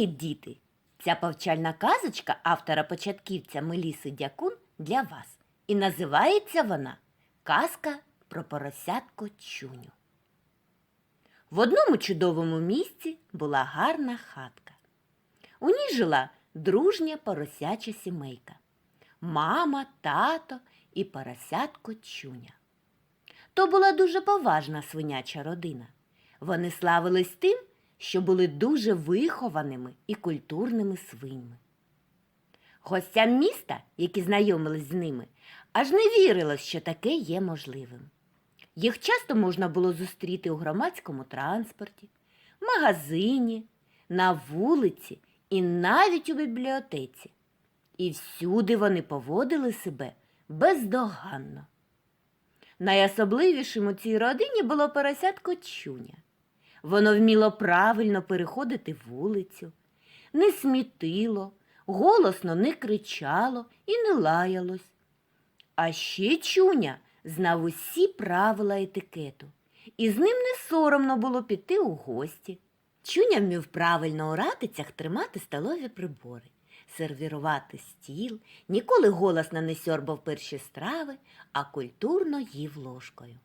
Привіт, діти! Ця повчальна казочка автора початківця Меліси Дякун для вас. І називається вона Казка про поросятко Чуню. В одному чудовому місці була гарна хатка. У ній жила дружня поросяча сімейка. Мама, тато і поросятко Чуня. То була дуже поважна свиняча родина. Вони славились тим, що були дуже вихованими і культурними свиньми. Гостям міста, які знайомились з ними, аж не вірилось, що таке є можливим. Їх часто можна було зустріти у громадському транспорті, магазині, на вулиці і навіть у бібліотеці. І всюди вони поводили себе бездоганно. Найособливішим у цій родині було поросятко Чуня. Воно вміло правильно переходити вулицю, не смітило, голосно не кричало і не лаялось. А ще чуня знав усі правила етикету, і з ним не соромно було піти у гості. Чуня вмів правильно у ратицях тримати столові прибори, сервірувати стіл, ніколи голосно не сьорбав перші страви, а культурно їв ложкою.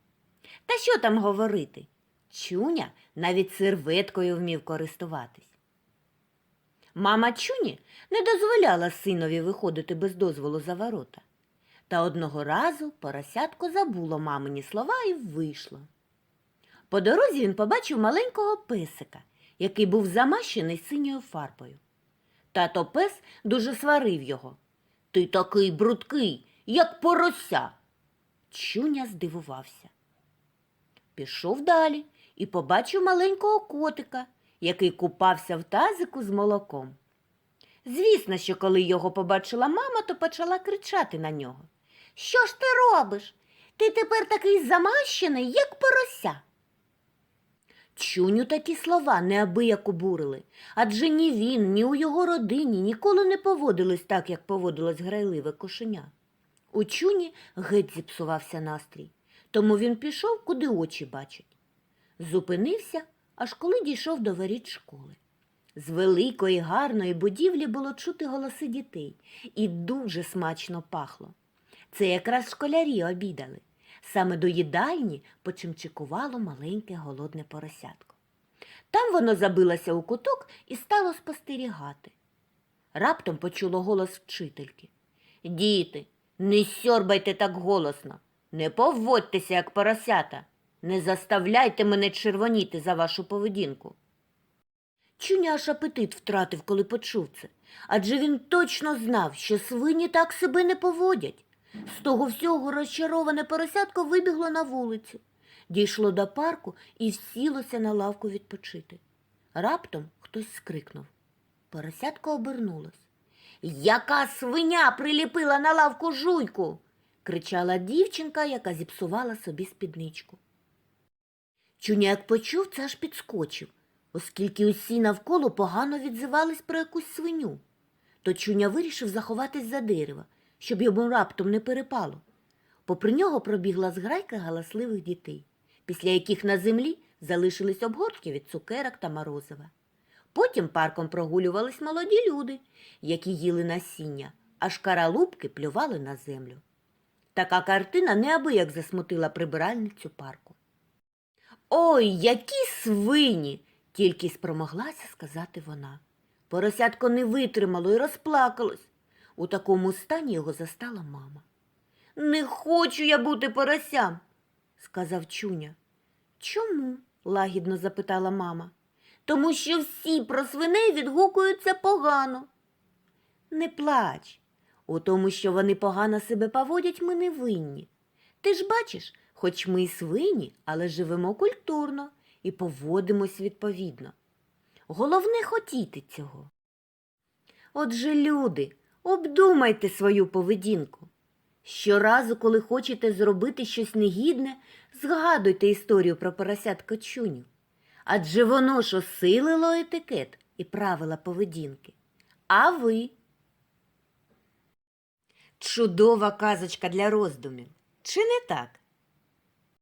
Та що там говорити? Чуня навіть серветкою вмів користуватись. Мама Чуні не дозволяла синові виходити без дозволу за ворота. Та одного разу поросятко забуло мамині слова і вийшло. По дорозі він побачив маленького песика, який був замащений синьою фарбою. Тато пес дуже сварив його. Ти такий брудкий, як порося. Чуня здивувався. Пішов далі і побачив маленького котика, який купався в тазику з молоком. Звісно, що коли його побачила мама, то почала кричати на нього. Що ж ти робиш? Ти тепер такий замащений, як порося. Чуню такі слова неабияк обурили, адже ні він, ні у його родині ніколи не поводились так, як поводилось грайливе кошеня. У чуні геть зіпсувався настрій, тому він пішов, куди очі бачать. Зупинився, аж коли дійшов до воріт школи. З великої гарної будівлі було чути голоси дітей, і дуже смачно пахло. Це якраз школярі обідали. Саме до їдальні почимчикувало маленьке голодне поросятко. Там воно забилося у куток і стало спостерігати. Раптом почуло голос вчительки. Діти, не сьорбайте так голосно, не поводьтеся, як поросята, не заставляйте мене червоніти за вашу поведінку. Чуня аж апетит втратив, коли почув це, адже він точно знав, що свині так себе не поводять. З того всього розчароване поросятко вибігло на вулицю, дійшло до парку і сілося на лавку відпочити. Раптом хтось скрикнув. Поросятко обернулось. Яка свиня приліпила на лавку жуйку? Кричала дівчинка, яка зіпсувала собі спідничку. Чуня, як почув, це аж підскочив, оскільки усі навколо погано відзивались про якусь свиню. То чуня вирішив заховатись за дерева, щоб йому раптом не перепало. Попри нього пробігла зграйка галасливих дітей, після яких на землі залишились обгортки від цукерок та морозива. Потім парком прогулювались молоді люди, які їли насіння, а шкаралупки плювали на землю. Така картина неабияк засмутила прибиральницю парку. Ой, які свині! тільки спромоглася сказати вона. Поросятко не витримало і розплакалось. У такому стані його застала мама. Не хочу я бути поросям, сказав Чуня. Чому? лагідно запитала мама. Тому що всі про свиней відгукуються погано. Не плач. У тому, що вони погано себе поводять, ми не винні. Ти ж бачиш, хоч ми й свині, але живемо культурно і поводимось відповідно. Головне хотіти цього. Отже, люди, обдумайте свою поведінку. Щоразу, коли хочете зробити щось негідне, згадуйте історію про поросятко Чуню. Адже воно ж осилило етикет і правила поведінки. А ви? Чудова казочка для роздумів. Чи не так?